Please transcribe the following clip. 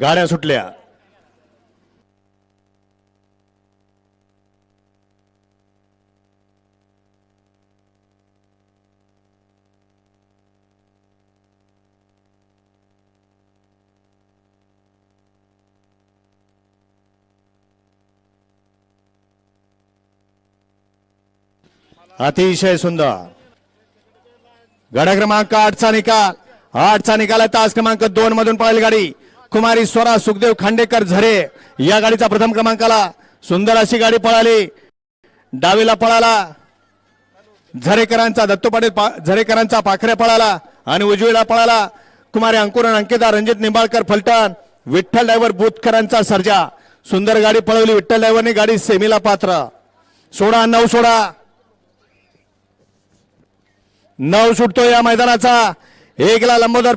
गाड्या सुटल्या. अतिशय सुंदर. गाड्या क्रमांक आठचा निकाल. आठचा निकाल आहे. तास क्रमांक दोन मधून पळेल गाडी. कुमारी स्वरा सुखदेव खांडेकर झरे या गाडीचा प्रथम क्रमांक आला सुंदर अशी गाडी पळाली. डावीला पळाला. झरेकरांचा दत्तू पाटील पा- झरेकरांचा पाखऱ्या पळाला आणि उजवीला पळाला. कुमारी अंकुर अंकिता रणजित निंबाळकर फलटण विठ्ठल ड्रायव्हर बुतकरांचा सर्जा. सुंदर गाडी पळवली विठ्ठल ड्रायव्हरने गाडी सेमीला पात्र. सोडा नऊ सोडा. नऊ सुटतो या मैदानाचा. एकला लंबोदर